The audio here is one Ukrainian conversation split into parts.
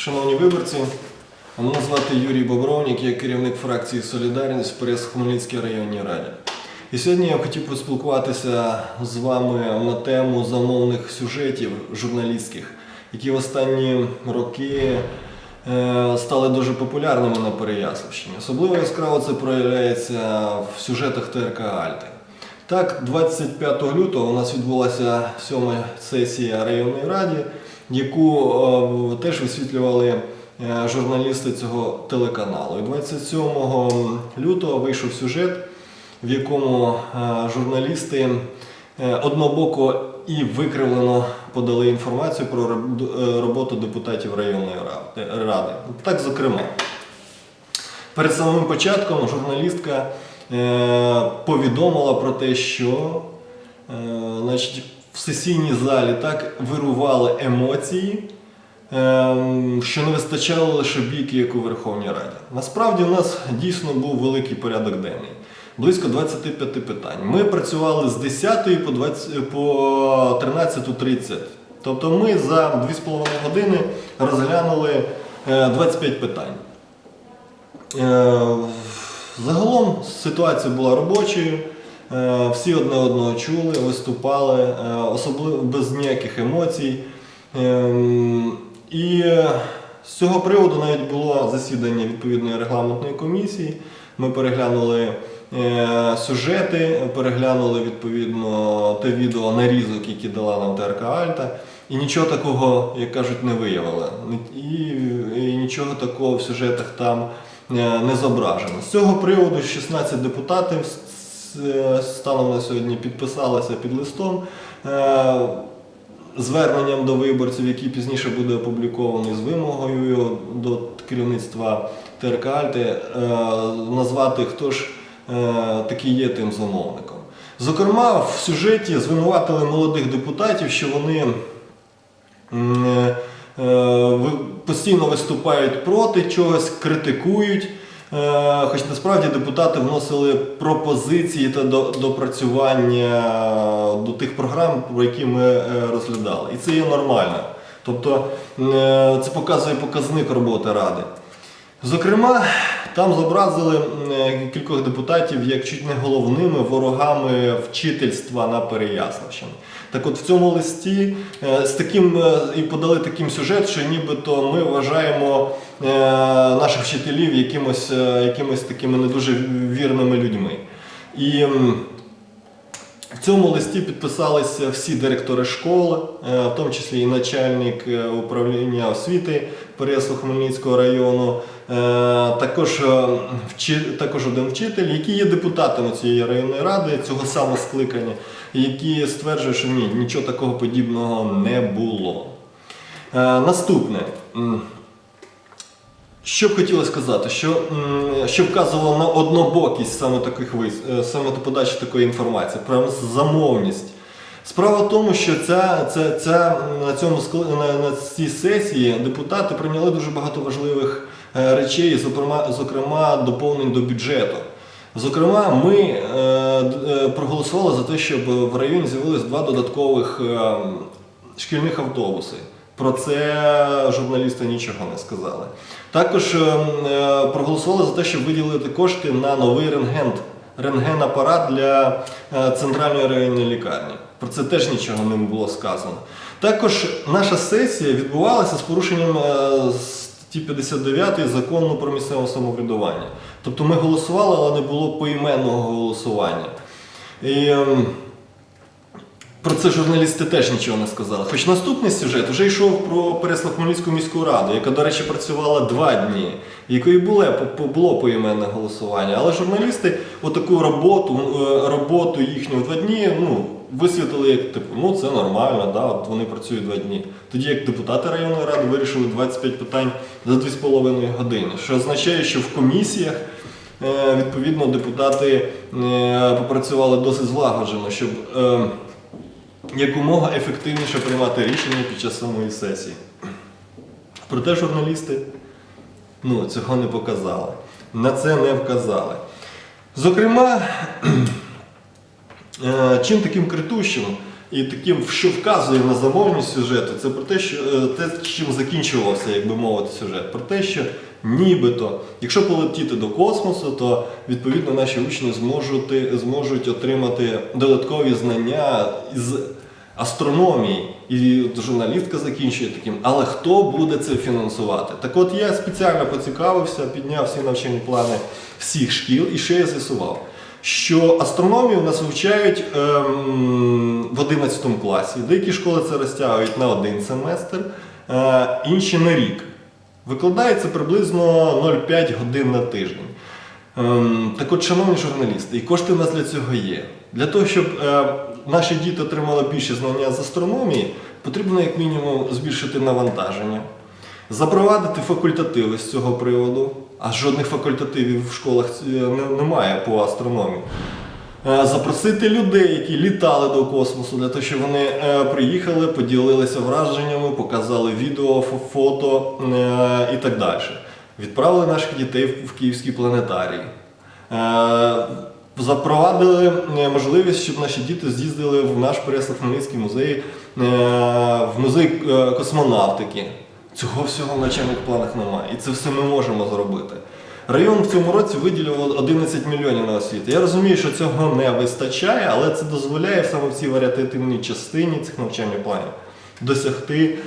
Шановні виборці, мене звати Юрій Бобровник, я керівник фракції Солідарність в Прес-Хмельницькій районній раді. І сьогодні я хотів поспілкуватися з вами на тему замовних сюжетів журналістських, які в останні роки е, стали дуже популярними на Переяславщині. Особливо яскраво це проявляється в сюжетах ТРК Альти. Так, 25 лютого у нас відбулася сьома сесія районної ради, яку е, теж висвітлювали е, журналісти цього телеканалу. І 27 лютого вийшов сюжет, в якому е, журналісти однобоко і викривлено подали інформацію про роботу депутатів районної ради-. Так, зокрема. Перед самим початком журналістка повідомила про те, що значить, в сесійній залі так вирували емоції, е, що не вистачало лише бійки, як у Верховній Раді. Насправді у нас дійсно був великий порядок денний. Близько 25 питань. Ми працювали з 10 по, 20, по 13.30. Тобто ми за 2,5 години розглянули е, 25 питань. Е, Загалом ситуація була робочою, е, всі одне одного чули, виступали, е, особливо без ніяких емоцій. Ем, І з цього приводу навіть було засідання відповідної регламентної комісії. Ми переглянули е, сюжети, переглянули відповідно те відео нарізок, які дала нам ТРК Альта. І нічого такого, як кажуть, не виявили. І, і нічого такого в сюжетах там е, не зображено. З цього приводу 16 депутатів станом на сьогодні підписалися під листом. е, Зверненням до виборців, який пізніше буде опублікований з вимогою до керівництва ТРК Альти, е, назвати хто ж е, такий є тим замовником. Зокрема, в сюжеті звинуватили молодих депутатів, що вони е, е, постійно виступають проти чогось, критикують. Е, Хоч насправді депутати вносили пропозиції та до- допрацювання до тих програм, про які ми е, розглядали. І це є нормально. Тобто е, це показує показник роботи ради. Зокрема, там зобразили кількох депутатів як чуть не головними ворогами вчительства на Переяславщині. Так от в цьому листі е, з таким е, і подали таким сюжет, що нібито ми вважаємо е, наших вчителів якимось, е, якимось такими не дуже вірними людьми. І в цьому листі підписалися всі директори школи, е, в тому числі і начальник е, управління освіти Переяслав-Хмельницького району, е, також, також один вчитель, які є депутатами цієї районної ради, цього самого скликання, які стверджують, що ні, нічого такого подібного не було. Наступне. Що б хотілося сказати, що, що вказувало на однобокість саме таких е, саме подачі такої інформації, прямо замовність. Справа в тому, що ця, ця, ця, на, цьому, на, на цій сесії депутати прийняли дуже багато важливих е, речей, зокрема, зокрема доповнень до бюджету. Зокрема, ми е, е, проголосували за те, щоб в районі з'явилось два додаткових е, шкільних автобуси. Про це журналісти нічого не сказали. Також е, е, проголосували за те, щоб виділити кошти на новий рентген, рентген-апарат для е, центральної районної лікарні. Про це теж нічого не було сказано. Також наша сесія відбувалася з порушенням е, статті 59 закону про місцеве самоврядування. Тобто ми голосували, але не було поіменного голосування. І, ем, про це журналісти теж нічого не сказали. Хоч наступний сюжет вже йшов про Переслав-Хмельницьку міську раду, яка, до речі, працювала два дні, якої було, по- було поіменне голосування. Але журналісти отаку роботу, е, роботу їхню в два дні ну, висвітлили як типу, ну це нормально, да, от вони працюють два дні. Тоді як депутати районної ради вирішили 25 питань за 2,5 години, що означає, що в комісіях. е, Відповідно, депутати е, попрацювали досить злагоджено, щоб е, якомога ефективніше приймати рішення під час самої сесії. Проте журналісти ну, цього не показали. На це не вказали. Зокрема, е, чим таким критущим І таким, що вказує на замовність сюжету, це про те, що е, те, чим закінчувався, як би мовити, сюжет. Про те, що нібито, якщо полетіти до космосу, то відповідно наші учні зможуть, зможуть отримати додаткові знання з астрономії. І журналістка закінчує таким, але хто буде це фінансувати? Так от я спеціально поцікавився, підняв всі навчальні плани всіх шкіл, і що я з'ясував? Що астрономію нас вивчають ем, в 11 класі. Деякі школи це розтягують на один семестр, е, інші на рік. Викладається приблизно 0,5 годин на тиждень. Ем, так от, шановні журналісти, і кошти у нас для цього є. Для того, щоб е, наші діти отримали більше знання з астрономії, потрібно як мінімум збільшити навантаження, запровадити факультативи з цього приводу, а жодних факультативів в школах е, немає по астрономії. Е, Запросити людей, які літали до космосу, для того, щоб вони е, приїхали, поділилися враженнями, показали відео, фото і так далі. Відправили наших дітей в Київський планетарій. Запровадили е, можливість, щоб наші діти з'їздили в наш Переяслав-Хмельницький музей, е, в музей е, космонавтики. Цього всього в навчальних планах немає. І це все ми можемо зробити. Район в цьому році виділив 11 мільйонів на освіту. Я розумію, що цього не вистачає, але це дозволяє саме в цій варіативній частині цих навчальних планів досягти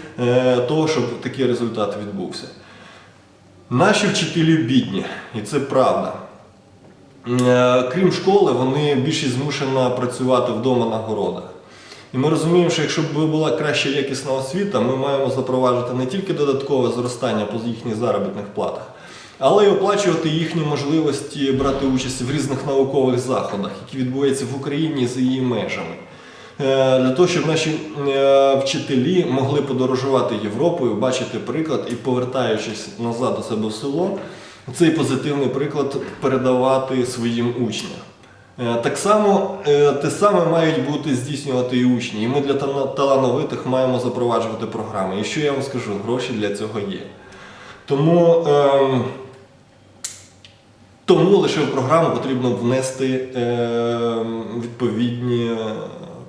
того, щоб такий результат відбувся. Наші вчителі бідні, і це правда. Е, Крім школи, вони більшість змушена працювати вдома на городах. І ми розуміємо, що якщо б була краща якісна освіта, ми маємо запроваджувати не тільки додаткове зростання по їхніх заробітних платах, але й оплачувати їхні можливості брати участь в різних наукових заходах, які відбуваються в Україні за її межами. Е, Для того, щоб наші е, вчителі могли подорожувати Європою, бачити приклад і повертаючись назад до себе в село, цей позитивний приклад передавати своїм учням. Е, Так само е, те саме мають бути здійснювати і учні. І ми для талановитих маємо запроваджувати програми. І що я вам скажу, гроші для цього є. Тому, ем, тому лише в програму потрібно внести ем, відповідні е,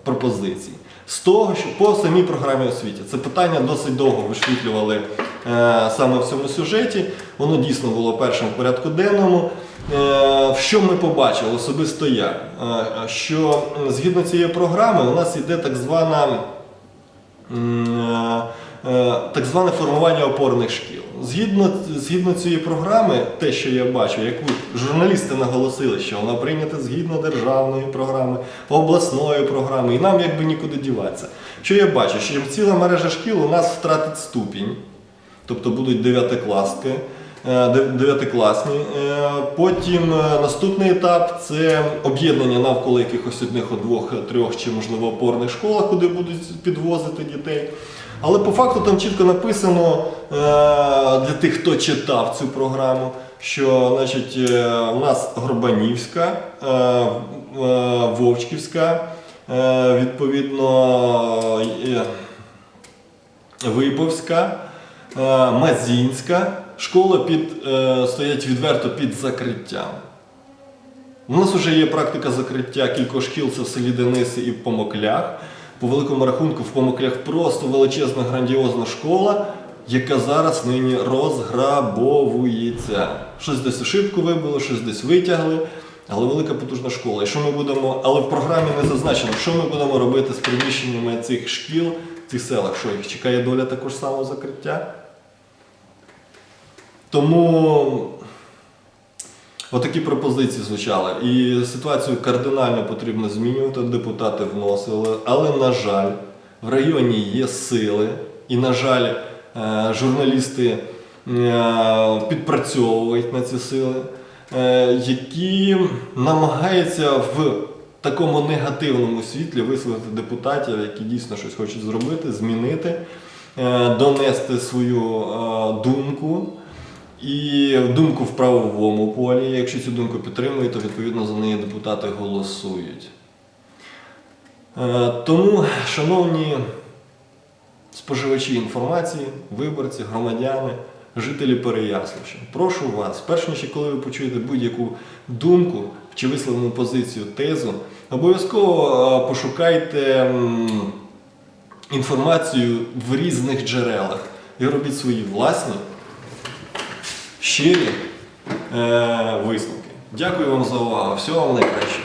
пропозиції. З того, що по самій програмі освіті це питання досить довго висвітлювали е, саме в цьому сюжеті. Воно дійсно було першим в порядку денному. Е, що ми побачили особисто я? Е, що згідно цієї програми у нас йде так звана е, так зване формування опорних шкіл. Згідно, згідно цієї програми, те, що я бачу, яку журналісти наголосили, що вона прийнята згідно державної програми, обласної програми, і нам якби нікуди діватися. Що я бачу? Що ціла мережа шкіл у нас втратить ступінь, тобто будуть дев'ятикласки. е, Дев'ятикласні. Е, Потім е, наступний етап це об'єднання навколо якихось одних, двох, трьох чи можливо опорних школах, куди будуть підвозити дітей. Але по факту там чітко написано е, для тих, хто читав цю програму, що значить, е, у нас Горбанівська, е, е, Вовчківська, е, відповідно е, Виповська, е, Мазінська. Школи під, е, стоять відверто під закриттям. У нас вже є практика закриття кількох шкіл, це в селі Дениси і в Помоклях. По великому рахунку в Помоклях просто величезна грандіозна школа, яка зараз нині розграбовується. Щось десь ошибку вибило, щось десь витягли, але велика потужна школа. І що ми будемо, але в програмі не зазначено, що ми будемо робити з приміщеннями цих шкіл в цих селах, що їх чекає доля також самого закриття. Тому Отакі пропозиції звучали. І ситуацію кардинально потрібно змінювати. Депутати вносили. Але, на жаль, в районі є сили, і, на жаль, е, журналісти е, підпрацьовують на ці сили, е, які намагаються в такому негативному світлі висловити депутатів, які дійсно щось хочуть зробити, змінити, донести свою думку. І думку в правовому полі. Якщо цю думку підтримують, то відповідно за неї депутати голосують. Е, Тому, шановні споживачі інформації, виборці, громадяни, жителі Переяславщини, прошу вас, перш ніж коли ви почуєте будь-яку думку чи висловлену позицію, тезу, обов'язково е, пошукайте інформацію в різних джерелах і робіть свої власні щирі е, висновки. Дякую вам за увагу. Всього вам найкращого.